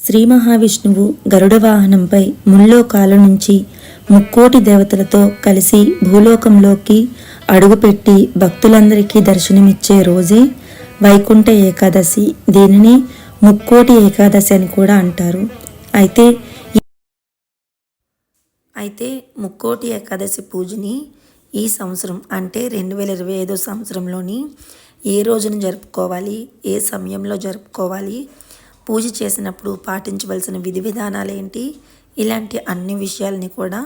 శ్రీ మహావిష్ణువు గరుడ వాహనంపై ముల్లోకాల నుంచి ముక్కోటి దేవతలతో కలిసి భూలోకంలోకి అడుగుపెట్టి భక్తులందరికీ దర్శనమిచ్చే రోజే వైకుంఠ ఏకాదశి. దీనిని ముక్కోటి ఏకాదశి అని కూడా అంటారు. అయితే అయితే ముక్కోటి ఏకాదశి పూజని ఈ సంవత్సరం అంటే రెండు వేల ఇరవై ఐదో సంవత్సరంలోని ఏ రోజున జరుపుకోవాలి? ఏ సమయంలో జరుపుకోవాలి? పూజ చేసినప్పుడు పాటించవలసిన విధి విధానాలు ఏంటి? ఇలాంటి అన్ని విషయాలని కూడా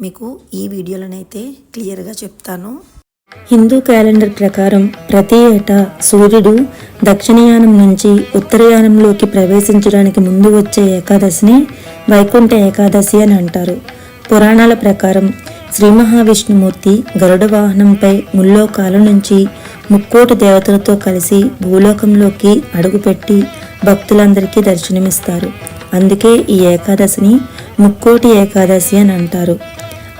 మీకు ఈ వీడియోలోనైతే క్లియర్గా చెప్తాను. హిందూ క్యాలెండర్ ప్రకారం ప్రతి ఏటా సూర్యుడు దక్షిణయానం నుంచి ఉత్తరయానంలోకి ప్రవేశించడానికి ముందు వచ్చే ఏకాదశిని వైకుంఠ ఏకాదశి అని అంటారు. పురాణాల ప్రకారం శ్రీ మహావిష్ణుమూర్తి గరుడ వాహనంపై ముల్లోకాల నుంచి ముక్కోటి దేవతలతో కలిసి భూలోకంలోకి అడుగుపెట్టి భక్తులందరికీ దర్శనమిస్తారు. అందుకే ఈ ఏకాదశిని ముక్కోటి ఏకాదశి అని అంటారు.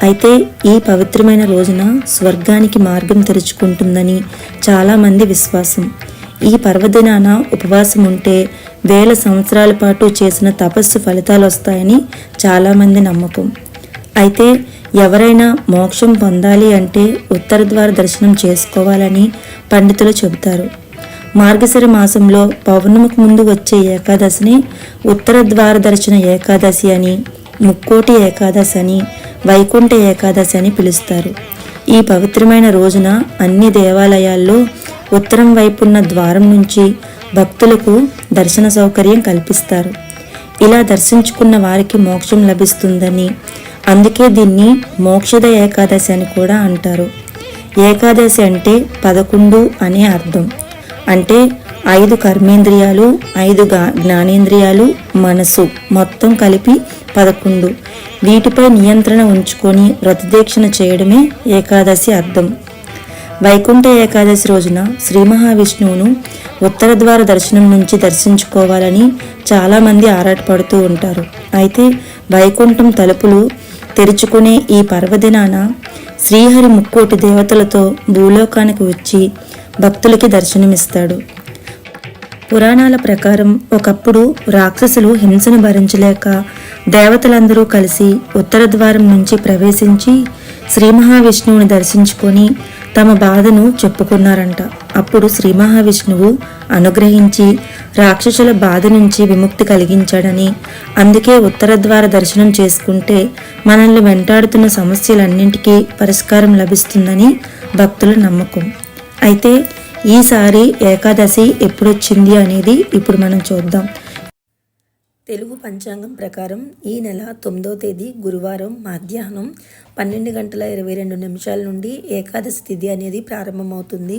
అయితే ఈ పవిత్రమైన రోజున స్వర్గానికి మార్గం తెరుచుకుంటుందని చాలామంది విశ్వాసం. ఈ పర్వదినాన ఉపవాసం ఉంటే వేల సంవత్సరాల పాటు చేసిన తపస్సు ఫలితాలు వస్తాయని చాలామంది నమ్మకం. అయితే ఎవరైనా మోక్షం పొందాలి అంటే ఉత్తర ద్వార దర్శనం చేసుకోవాలని పండితులు చెబుతారు. మార్గశిర మాసంలో పౌర్ణమికి ముందు వచ్చే ఏకాదశిని ఉత్తర ద్వార దర్శన ఏకాదశి అని ముక్కోటి ఏకాదశి అని వైకుంఠ ఏకాదశి అని పిలుస్తారు. ఈ పవిత్రమైన రోజున అన్ని దేవాలయాల్లో ఉత్తరం వైపున్న ద్వారం నుంచి భక్తులకు దర్శన సౌకర్యం కల్పిస్తారు. ఇలా దర్శించుకున్న వారికి మోక్షం లభిస్తుందని అందుకే దీన్ని మోక్షద ఏకాదశి అని కూడా అంటారు. ఏకాదశి అంటే పదకొండు అనే అర్థం. అంటే ఐదు కర్మేంద్రియాలు ఐదు జ్ఞానేంద్రియాలు మనసు మొత్తం కలిపి పదకొండు. వీటిపై నియంత్రణ ఉంచుకొని వ్రతదీక్షణ చేయడమే ఏకాదశి అర్థం. వైకుంఠ ఏకాదశి రోజున శ్రీ మహావిష్ణువును ఉత్తర ద్వార దర్శనం నుంచి దర్శించుకోవాలని చాలామంది ఆరాటపడుతూ ఉంటారు. అయితే వైకుంఠం తలుపులు తెరుచుకునే ఈ పర్వదినాన శ్రీహరి ముక్కోటి దేవతలతో భూలోకానికి వచ్చి భక్తులకి దర్శనమిస్తాడు. పురాణాల ప్రకారం ఒకప్పుడు రాక్షసులు హింసను భరించలేక దేవతలందరూ కలిసి ఉత్తర ద్వారం నుంచి ప్రవేశించి శ్రీ మహావిష్ణువుని దర్శించుకొని తమ బాధను చెప్పుకున్నారంట. అప్పుడు శ్రీ మహావిష్ణువు అనుగ్రహించి రాక్షసుల బాధ నుంచి విముక్తి కలిగించాడని అందుకే ఉత్తర ద్వార దర్శనం చేసుకుంటే మనల్ని వెంటాడుతున్న సమస్యలన్నింటికీ పరిష్కారం లభిస్తుందని భక్తుల నమ్మకం. అయితే ఈసారి ఏకాదశి ఎప్పుడొచ్చింది అనేది ఇప్పుడు మనం చూద్దాం. తెలుగు పంచాంగం ప్రకారం ఈ నెల తొమ్మిదో తేదీ గురువారం మధ్యాహ్నం పన్నెండు గంటల ఇరవై రెండు నిమిషాల నుండి ఏకాదశి తిథి అనేది ప్రారంభమవుతుంది.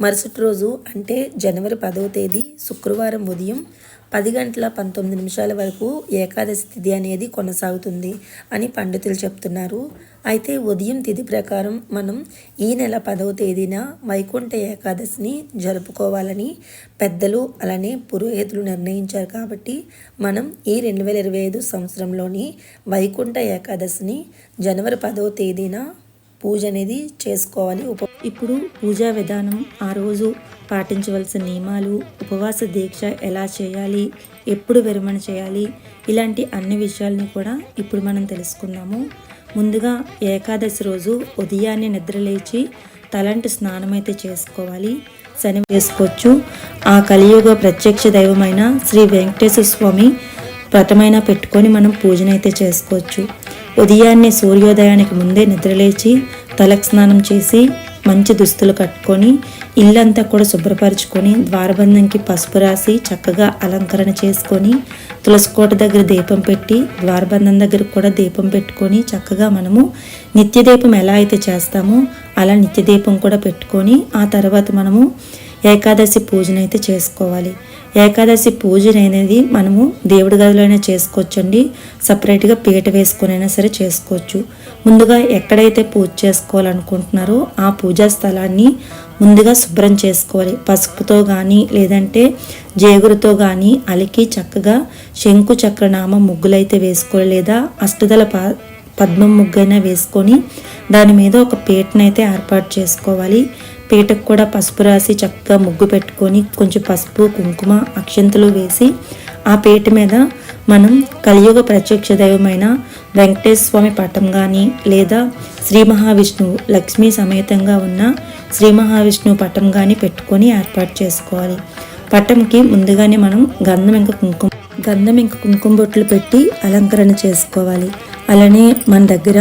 మరుసటి రోజు అంటే జనవరి పదవ తేదీ శుక్రవారం ఉదయం పది గంటల పంతొమ్మిది నిమిషాల వరకు ఏకాదశి తిథి అనేది కొనసాగుతుంది అని పండితులు చెప్తున్నారు. అయితే ఉదయం తిథి ప్రకారం మనం ఈ నెల పదవ తేదీన వైకుంఠ ఏకాదశిని జరుపుకోవాలని పెద్దలు అలానే పురోహితులు నిర్ణయించారు కాబట్టి మనం ఈ రెండు వేల ఇరవై ఐదు సంవత్సరంలోని వైకుంఠ ఏకాదశిని జనవరి పదవ తేదీన పూజ అనేది చేసుకోవాలి. ఉప ఇప్పుడు పూజా విధానం ఆ రోజు పాటించవలసిన నియమాలు ఉపవాస దీక్ష ఎలా చేయాలి ఎప్పుడు విరమణ చేయాలి ఇలాంటి అన్ని విషయాల్ని కూడా ఇప్పుడు మనం తెలుసుకుందాము. ముందుగా ఏకాదశి రోజు ఉదయాన్నే నిద్రలేచి తలంటి స్నానం అయితే చేసుకోవాలి. శని చేసుకోవచ్చు. ఆ కలియుగ ప్రత్యక్ష దైవమైన శ్రీ వెంకటేశ్వర స్వామి వ్రతమైనా పెట్టుకొని మనం పూజనైతే చేసుకోవచ్చు. ఉదయాన్నే సూర్యోదయానికి ముందే నిద్రలేచి తలకు స్నానం చేసి మంచి దుస్తులు కట్టుకొని ఇల్లంతా కూడా శుభ్రపరచుకొని ద్వారబంధంకి పసుపు రాసి చక్కగా అలంకరణ చేసుకొని తులసికోట దగ్గర దీపం పెట్టి ద్వారబంధం దగ్గర కూడా దీపం పెట్టుకొని చక్కగా మనము నిత్య దీపం ఎలా అయితే చేస్తామో అలా నిత్య దీపం కూడా పెట్టుకొని ఆ తర్వాత మనము ఏకాదశి పూజనైతే చేసుకోవాలి. ఏకాదశి పూజ అనేది మనము దేవుడి గదిలోనే చేసుకోవచ్చండి. సపరేట్గా పీట వేసుకునైనా సరే చేసుకోవచ్చు. ముందుగా ఎక్కడైతే పూజ చేసుకోవాలనుకుంటున్నారో ఆ పూజా స్థలాన్ని ముందుగా శుభ్రం చేసుకోవాలి. పసుపుతో కానీ లేదంటే జేగురుతో కానీ అలికి చక్కగా శంకు చక్రనామ ముగ్గులైతే వేసుకోవాలి. లేదా అష్టదల పా పద్మం ముగ్గైనా వేసుకొని దాని మీద ఒక పీటనైతే ఏర్పాటు చేసుకోవాలి. పీటకు కూడా పసుపు రాసి చక్కగా ముగ్గు పెట్టుకొని కొంచెం పసుపు కుంకుమ అక్షంతలు వేసి ఆ పీట మీద మనం కలియుగ ప్రత్యక్ష దైవమైన వెంకటేశ్వర స్వామి పటం కానీ లేదా శ్రీ మహావిష్ణువు లక్ష్మీ సమేతంగా ఉన్న శ్రీ మహావిష్ణువు పటం కానీ పెట్టుకొని ఏర్పాటు చేసుకోవాలి. పటంకి ముందుగానే మనం గంధం ఇంక కుంకుమ గంధం ఇంక కుంకుమ బొట్లు పెట్టి అలంకరణ చేసుకోవాలి. అలానే మన దగ్గర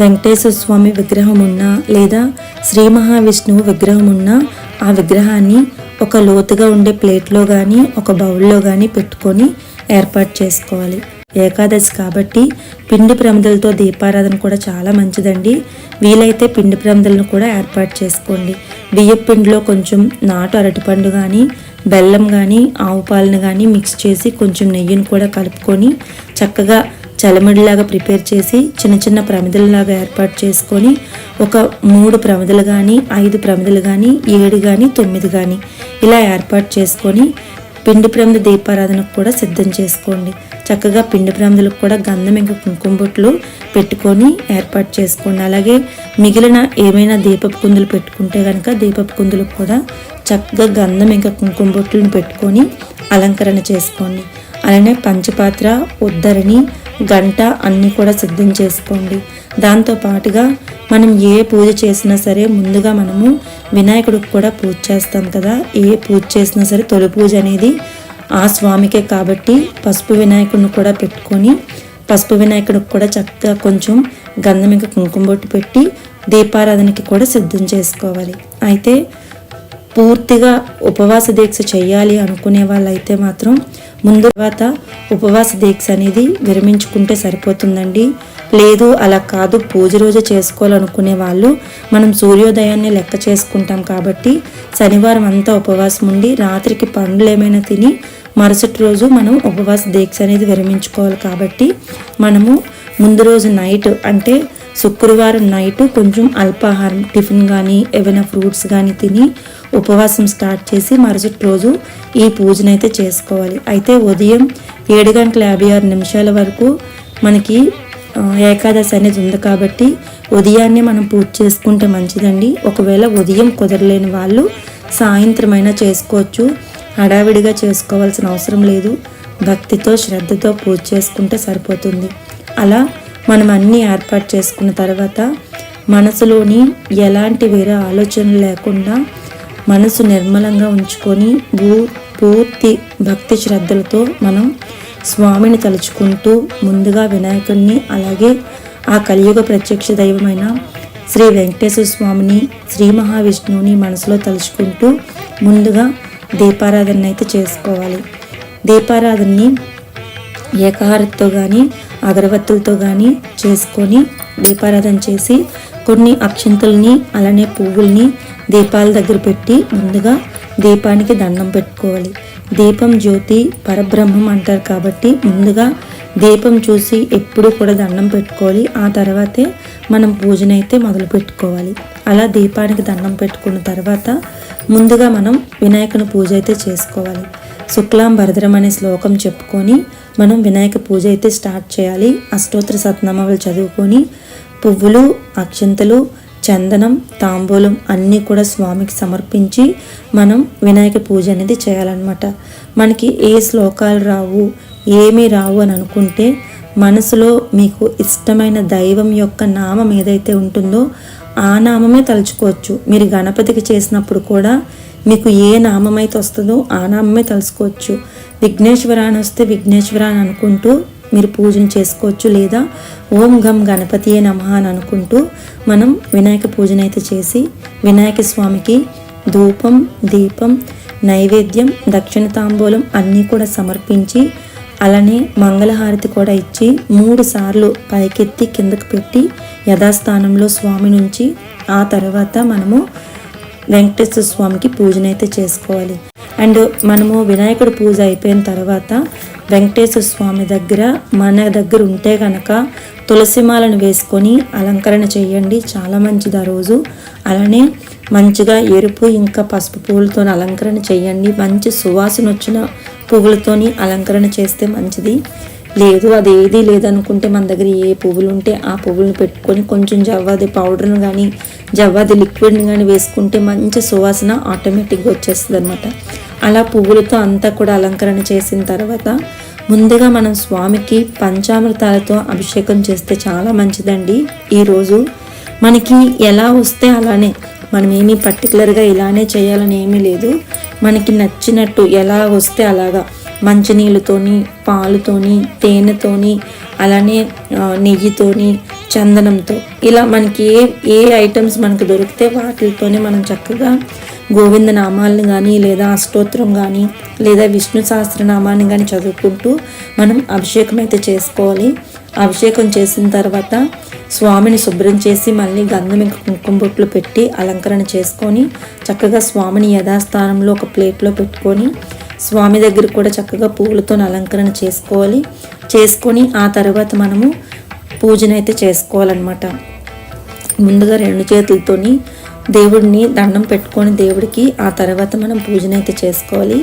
వెంకటేశ్వర స్వామి విగ్రహం ఉన్నా లేదా శ్రీ మహావిష్ణువు విగ్రహం ఉన్నా ఆ విగ్రహాన్ని ఒక లోతుగా ఉండే ప్లేట్లో కానీ ఒక బౌల్లో కానీ పెట్టుకొని ఏర్పాటు చేసుకోవాలి. ఏకాదశి కాబట్టి పిండి ప్రమిదలతో దీపారాధన కూడా చాలా మంచిదండి. వీలైతే పిండి ప్రమిదలను కూడా ఏర్పాటు చేసుకోండి. బియ్యం పిండిలో కొంచెం నాటు అరటిపండు కానీ బెల్లం కానీ ఆవు పాలను కానీ మిక్స్ చేసి కొంచెం నెయ్యిని కూడా కలుపుకొని చక్కగా చలమడిలాగా ప్రిపేర్ చేసి చిన్న చిన్న ప్రమిదలలాగా ఏర్పాటు చేసుకొని ఒక మూడు ప్రమిదలు కానీ ఐదు ప్రమిదలు కానీ ఏడు కానీ తొమ్మిది కానీ ఇలా ఏర్పాటు చేసుకొని పిండి ప్రమిద దీపారాధనకు కూడా సిద్ధం చేసుకోండి. చక్కగా పిండి ప్రమిదలకు కూడా గంధం ఇంకా కుంకుమ బొట్లు పెట్టుకొని ఏర్పాటు చేసుకోండి. అలాగే మిగిలిన ఏమైనా దీపపు కుందులు పెట్టుకుంటే కనుక దీపపు కుందులకు కూడా చక్కగా గంధం ఇంకా కుంకుమ బొట్లను పెట్టుకొని అలంకరణ చేసుకోండి. అలానే పంచపాత్ర ఉద్దరిని గంట అన్నీ కూడా సిద్ధం చేసుకోండి. దాంతో పాటుగా మనం ఏ పూజ చేసినా సరే ముందుగా మనము వినాయకుడికి కూడా పూజ చేస్తాం కదా. ఏ పూజ చేసినా సరే తొలి పూజ అనేది ఆ స్వామికే కాబట్టి పసుపు వినాయకుడిని కూడా పెట్టుకొని పసుపు వినాయకుడికి కూడా చక్కగా కొంచెం గంధం ఇంకా కుంకుమ బొట్టు పెట్టి దీపారాధనకి కూడా సిద్ధం చేసుకోవాలి. అయితే పూర్తిగా ఉపవాస దీక్ష చేయాలి అనుకునే వాళ్ళైతే మాత్రం ముందు తర్వాత ఉపవాస దీక్ష అనేది విరమించుకుంటే సరిపోతుందండి. లేదు అలా కాదు పూజ రోజు చేసుకోవాలనుకునే వాళ్ళు మనం సూర్యోదయాన్ని లెక్క చేసుకుంటాం కాబట్టి శనివారం అంతా ఉపవాసం ఉండి రాత్రికి పండ్లు ఏమైనా తిని మరుసటి రోజు మనం ఉపవాస దీక్ష అనేది విరమించుకోవాలి కాబట్టి మనము ముందు రోజు నైట్ అంటే శుక్రవారం నైట్ కొంచెం అల్పాహారం టిఫిన్ కానీ ఏవైనా ఫ్రూట్స్ కానీ తిని ఉపవాసం స్టార్ట్ చేసి మరుసటి రోజు ఈ పూజనైతే చేసుకోవాలి. అయితే ఉదయం ఏడు గంటల యాభై ఆరు నిమిషాల వరకు మనకి ఏకాదశి అనేది ఉంది కాబట్టి ఉదయాన్నే మనం పూజ చేసుకుంటే మంచిదండి. ఒకవేళ ఉదయం కుదరలేని వాళ్ళు సాయంత్రం అయినా చేసుకోవచ్చు. హడావిడిగా చేసుకోవాల్సిన అవసరం లేదు. భక్తితో శ్రద్ధతో పూజ చేసుకుంటే సరిపోతుంది. అలా మనం అన్నీ ఏర్పాటు చేసుకున్న తర్వాత మనసులోని ఎలాంటి వేరే ఆలోచనలు లేకుండా మనసు నిర్మలంగా ఉంచుకొని భూ పూర్తి భక్తి శ్రద్ధలతో మనం స్వామిని తలుచుకుంటూ ముందుగా వినాయకుడిని అలాగే ఆ కలియుగ ప్రత్యక్ష దైవమైన శ్రీ వెంకటేశ్వర స్వామిని శ్రీ మహావిష్ణువుని మనసులో తలుచుకుంటూ ముందుగా దీపారాధన అయితే చేసుకోవాలి. దీపారాధనని ఏకహారతితో కానీ అగరవత్తులతో కానీ చేసుకొని దీపారాధన చేసి కొన్ని అక్షింతల్ని అలానే పువ్వుల్ని దీపాల దగ్గర పెట్టి ముందుగా దీపానికి దండం పెట్టుకోవాలి. దీపం జ్యోతి పరబ్రహ్మం అంటారు కాబట్టి ముందుగా దీపం చూసి ఎప్పుడు కూడా దండం పెట్టుకోవాలి. ఆ తర్వాతే మనం పూజనైతే మొదలు పెట్టుకోవాలి. అలా దీపానికి దండం పెట్టుకున్న తర్వాత ముందుగా మనం వినాయకుని పూజ అయితే చేసుకోవాలి. శుక్లాం భరద్రం అనే శ్లోకం చెప్పుకొని మనం వినాయక పూజ అయితే స్టార్ట్ చేయాలి. అష్టోత్తర సత్నామాలు చదువుకొని పువ్వులు అక్షంతలు చందనం తాంబూలం అన్నీ కూడా స్వామికి సమర్పించి మనం వినాయక పూజ అనేది చేయాలన్నమాట. మనకి ఏ శ్లోకాలు రావు ఏమీ రావు అని అనుకుంటే మనసులో మీకు ఇష్టమైన దైవం యొక్క నామం ఏదైతే ఉంటుందో ఆ నామమే తలుచుకోవచ్చు. మీరు గణపతికి చేసినప్పుడు కూడా మీకు ఏ నామం అయితే వస్తుందో ఆ నామమే తలుచుకోవచ్చు. విఘ్నేశ్వర అని వస్తే విఘ్నేశ్వర అని అనుకుంటూ మీరు పూజను చేసుకోవచ్చు లేదా ఓం గం గణపతియే నమ అని అనుకుంటూ మనం వినాయక పూజనైతే చేసి వినాయక స్వామికి ధూపం దీపం నైవేద్యం దక్షిణ తాంబూలం అన్నీ కూడా సమర్పించి అలానే మంగళహారతి కూడా ఇచ్చి మూడు సార్లు పైకెత్తి కిందకు పెట్టి యథాస్థానంలో స్వామి నుంచి ఆ తర్వాత మనము వెంకటేశ్వర స్వామికి పూజనైతే చేసుకోవాలి. అండ్ మనము వినాయకుడి పూజ అయిపోయిన తర్వాత వెంకటేశ్వర స్వామి దగ్గర మన దగ్గర ఉంటే కనుక తులసిమాలను వేసుకొని అలంకరణ చేయండి. చాలా మంచిది ఆ రోజు. అలానే మంచిగా ఎరుపు ఇంకా పసుపు పువ్వులతో అలంకరణ చేయండి. మంచి సువాసన వచ్చిన పువ్వులతోని అలంకరణ చేస్తే మంచిది. లేదు అది ఏది లేదనుకుంటే మన దగ్గర ఏ పువ్వులు ఉంటే ఆ పువ్వులను పెట్టుకొని కొంచెం జవ్వాది పౌడర్ను కానీ జవ్వాది లిక్విడ్ని కానీ వేసుకుంటే మంచి సువాసన ఆటోమేటిక్గా వచ్చేస్తుంది అనమాట అలా పువ్వులతో అంతా కూడా అలంకరణ చేసిన తర్వాత ముందుగా మనం స్వామికి పంచామృతాలతో అభిషేకం చేస్తే చాలా మంచిదండి. ఈరోజు మనకి ఎలా వస్తే అలానే మనం ఏమీ పర్టికులర్గా ఇలానే చేయాలని ఏమీ లేదు. మనకి నచ్చినట్టు ఎలా వస్తే అలాగా మంచినీళ్ళతోని పాలుతోని తేనెతోని అలానే నెయ్యితోని చందనంతో. ఇలా మనకి ఏ ఏ ఐటమ్స్ మనకు దొరికితే వాటితోనే మనం చక్కగా గోవింద నామాలను కానీ లేదా అష్టోత్తరం కానీ లేదా విష్ణు సహస్రనామాన్ని కానీ చదువుకుంటూ మనం అభిషేకం అయితే చేసుకోవాలి. అభిషేకం చేసిన తర్వాత స్వామిని శుభ్రం చేసి మళ్ళీ గంధం ఇంకా కుంకుమ బొట్లు పెట్టి అలంకరణ చేసుకొని చక్కగా స్వామిని యథాస్థానంలో ఒక ప్లేట్లో పెట్టుకొని స్వామి దగ్గర కూడా చక్కగా పువ్వులతో అలంకరణ చేసుకోవాలి. చేసుకొని ఆ తర్వాత మనము పూజనైతే చేసుకోవాలన్నమాట. ముందుగా రెండు చేతులతోని దేవుడిని దండం పెట్టుకొని దేవుడికి ఆ తర్వాత మనం పూజనైతే చేసుకోవాలి.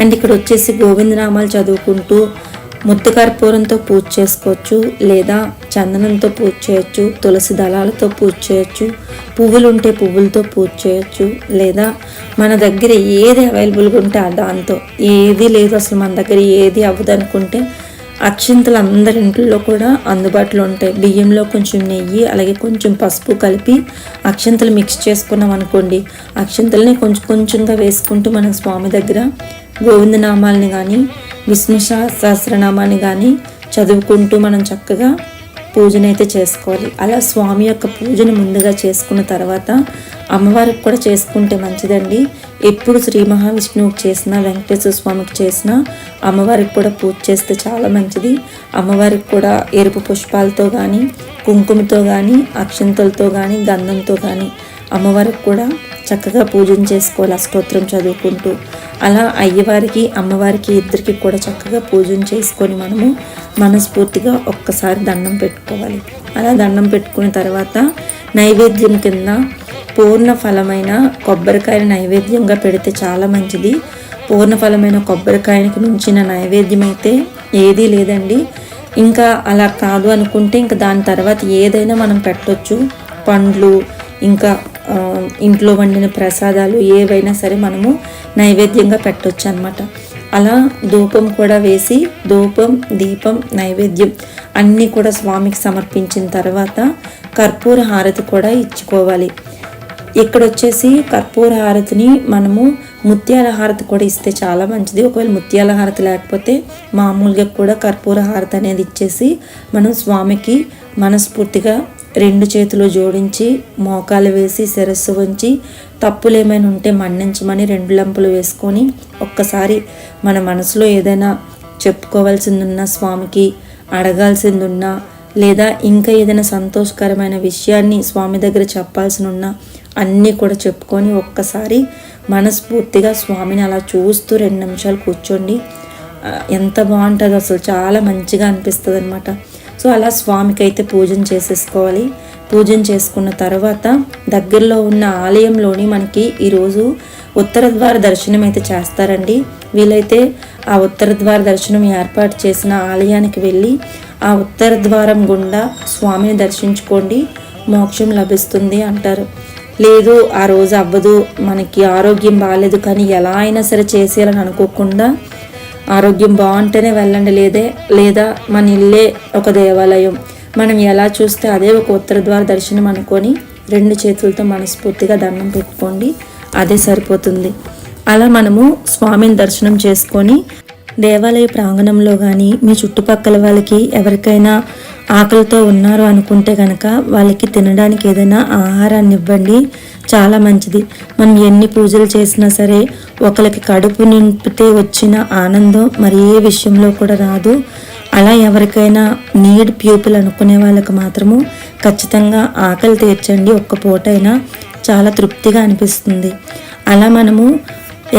అండ్ ఇక్కడ వచ్చేసి గోవిందనామాలు చదువుకుంటూ ముద్ద కర్పూరంతో పూజ చేసుకోవచ్చు లేదా చందనంతో పూజ చేయొచ్చు తులసి దళాలతో పూజ చేయొచ్చు పువ్వులు ఉంటే పువ్వులతో పూజ చేయొచ్చు లేదా మన దగ్గర ఏది అవైలబుల్గా ఉంటే ఆ దాంతో. ఏది లేదు అసలు మన దగ్గర ఏది అవ్వదు అనుకుంటే అక్షింతలు అందరి ఇంట్లో కూడా అందుబాటులో ఉంటాయి. బియ్యంలో కొంచెం నెయ్యి అలాగే కొంచెం పసుపు కలిపి అక్షింతలు మిక్స్ చేసుకున్నాం అనుకోండి అక్షింతల్ని కొంచెం కొంచెంగా వేసుకుంటూ మనం స్వామి దగ్గర గోవిందనామాలని కానీ విష్ణు సహస్రనామాన్ని కానీ చదువుకుంటూ మనం చక్కగా పూజనైతే చేసుకోవాలి. అలా స్వామి యొక్క పూజను ముందుగా చేసుకున్న తర్వాత అమ్మవారికి కూడా చేసుకుంటే మంచిదండి. ఎప్పుడు శ్రీ మహావిష్ణువుకి చేసినా వెంకటేశ్వర స్వామికి చేసినా అమ్మవారికి కూడా పూజ చేస్తే చాలా మంచిది. అమ్మవారికి కూడా ఎరుపు పుష్పాలతో కానీ కుంకుమతో కానీ అక్షంతలతో కానీ గంధంతో కానీ అమ్మవారికి కూడా చక్కగా పూజన చేసుకోవాలి అష్టోత్తరం చదువుకుంటూ. అలా అయ్యవారికి అమ్మవారికి ఇద్దరికి కూడా చక్కగా పూజన చేసుకొని మనము మనస్ఫూర్తిగా ఒక్కసారి దండం పెట్టుకోవాలి. అలా దండం పెట్టుకున్న తర్వాత నైవేద్యం కింద పూర్ణ ఫలమైన కొబ్బరికాయని నైవేద్యంగా పెడితే చాలా మంచిది. పూర్ణ ఫలమైన కొబ్బరికాయనికి మించిన నైవేద్యం అయితే ఏదీ లేదండి. ఇంకా అలా కాదు అనుకుంటే ఇంకా దాని తర్వాత ఏదైనా మనం పెట్టొచ్చు. పండ్లు ఇంకా ఇంట్లో వండిన ప్రసాదాలు ఏవైనా సరే మనము నైవేద్యంగా పెట్టొచ్చు అనమాట అలా ధూపం కూడా వేసి ధూపం దీపం నైవేద్యం అన్నీ కూడా స్వామికి సమర్పించిన తర్వాత కర్పూర హారతి కూడా ఇచ్చుకోవాలి. ఇక్కడ వచ్చేసి కర్పూర హారతిని మనము ముత్యాల హారతి కూడా ఇస్తే చాలా మంచిది. ఒకవేళ ముత్యాల హారతి లేకపోతే మామూలుగా కూడా కర్పూర హారతి అనేది ఇచ్చేసి మనం స్వామికి మనస్ఫూర్తిగా రెండు చేతులు జోడించి మోకాలు వేసి శిరస్సు వంచి తప్పులు ఏమైనా ఉంటే మన్నించమని రెండు లంపులు వేసుకొని ఒక్కసారి మన మనసులో ఏదైనా చెప్పుకోవాల్సింది ఉన్న స్వామికి అడగాల్సింది ఉన్నా లేదా ఇంకా ఏదైనా సంతోషకరమైన విషయాన్ని స్వామి దగ్గర చెప్పాల్సి ఉన్నా అన్నీ కూడా చెప్పుకొని ఒక్కసారి మనస్ఫూర్తిగా స్వామిని అలా చూస్తూ రెండు నిమిషాలు కూర్చోండి. ఎంత బాగుంటుందో అసలు. చాలా మంచిగా అనిపిస్తుంది అనమాట సో అలా స్వామికి అయితే పూజన చేసేసుకోవాలి. పూజన చేసుకున్న తర్వాత దగ్గరలో ఉన్న ఆలయంలోని మనకి ఈరోజు ఉత్తర ద్వార దర్శనం అయితే చేస్తారండి. వీలైతే ఆ ఉత్తర ద్వార దర్శనం ఏర్పాటు చేసిన ఆలయానికి వెళ్ళి ఆ ఉత్తర ద్వారం గుండా స్వామిని దర్శించుకోండి. మోక్షం లభిస్తుంది అంటారు. లేదు ఆ రోజు అవ్వదు మనకి ఆరోగ్యం బాగాలేదు కానీ ఎలా అయినా సరే చేసేయాలని అనుకోకుండా ఆరోగ్యం బాగుంటేనే వెళ్ళండి. లేదే లేదా మన ఇల్లే ఒక దేవాలయం. మనం ఎలా చూస్తే అదే ఒక ఉత్తర ద్వార దర్శనం అనుకొని రెండు చేతులతో మనస్ఫూర్తిగా దండం పెట్టుకోండి. అదే సరిపోతుంది. అలా మనము స్వామిని దర్శనం చేసుకొని దేవాలయ ప్రాంగణంలో కానీ మీ చుట్టుపక్కల వాళ్ళకి ఎవరికైనా ఆకలితో ఉన్నారు అనుకుంటే కనుక వాళ్ళకి తినడానికి ఏదైనా ఆహారాన్ని ఇవ్వండి చాలా మంచిది. మనం ఎన్ని పూజలు చేసినా సరే ఒకరికి కడుపు నింపితే వచ్చిన ఆనందం మరి ఏ విషయంలో కూడా రాదు. అలా ఎవరికైనా నీడ్ ప్యూపుల్ అనుకునే వాళ్ళకి మాత్రము ఖచ్చితంగా ఆకలి తీర్చండి. ఒక్క పూటైనా చాలా తృప్తిగా అనిపిస్తుంది. అలా మనము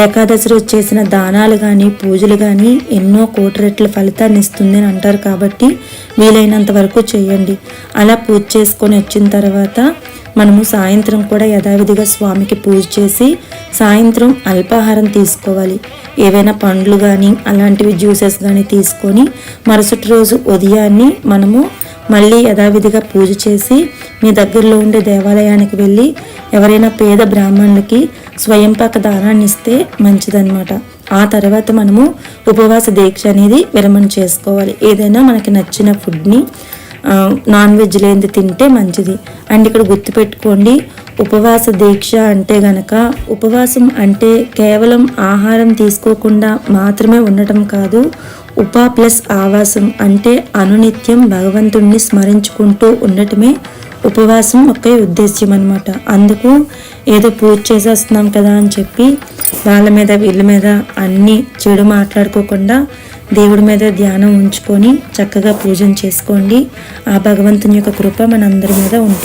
ఏకాదశి రోజు చేసిన దానాలు కానీ పూజలు కానీ ఎన్నో కోటి రెట్ల ఫలితాన్ని ఇస్తుంది అని అంటారు కాబట్టి వీలైనంత వరకు చేయండి. అలా పూజ చేసుకొని వచ్చిన తర్వాత మనము సాయంత్రం కూడా యథావిధిగా స్వామికి పూజ చేసి సాయంత్రం అల్పాహారం తీసుకోవాలి. ఏవైనా పండ్లు కానీ అలాంటివి జ్యూసెస్ కానీ తీసుకొని మరుసటి రోజు ఉదయాన్నే మనము మళ్ళీ యథావిధిగా పూజ చేసి మీ దగ్గరలో ఉండే దేవాలయానికి వెళ్ళి ఎవరైనా పేద బ్రాహ్మణులకి స్వయంపాక దానాన్ని ఇస్తే మంచిదన్నమాట. ఆ తర్వాత మనము ఉపవాస దీక్ష అనేది విరమణ చేసుకోవాలి. ఏదైనా మనకి నచ్చిన ఫుడ్ని నాన్ వెజ్ లేనిది తింటే మంచిది. అండ్ ఇక్కడ గుర్తుపెట్టుకోండి ఉపవాస దీక్ష అంటే గనక ఉపవాసం అంటే కేవలం ఆహారం తీసుకోకుండా మాత్రమే ఉండటం కాదు ఉప ప్లస్ ఆవాసం అంటే అనునిత్యం భగవంతుణ్ణి స్మరించుకుంటూ ఉండటమే ఉపవాసం ఒకే ఉద్దేశ్యం అనమాట అందుకు ఏదో పూజ చేసేస్తున్నాం కదా అని చెప్పి వాళ్ళ మీద వీళ్ళ మీద అన్నీ చెడు మాట్లాడుకోకుండా దేవుడి మీద ధ్యానం ఉంచుకొని చక్కగా పూజను చేసుకోండి. ఆ భగవంతుని యొక్క కృప మనందరి మీద ఉంటుంది.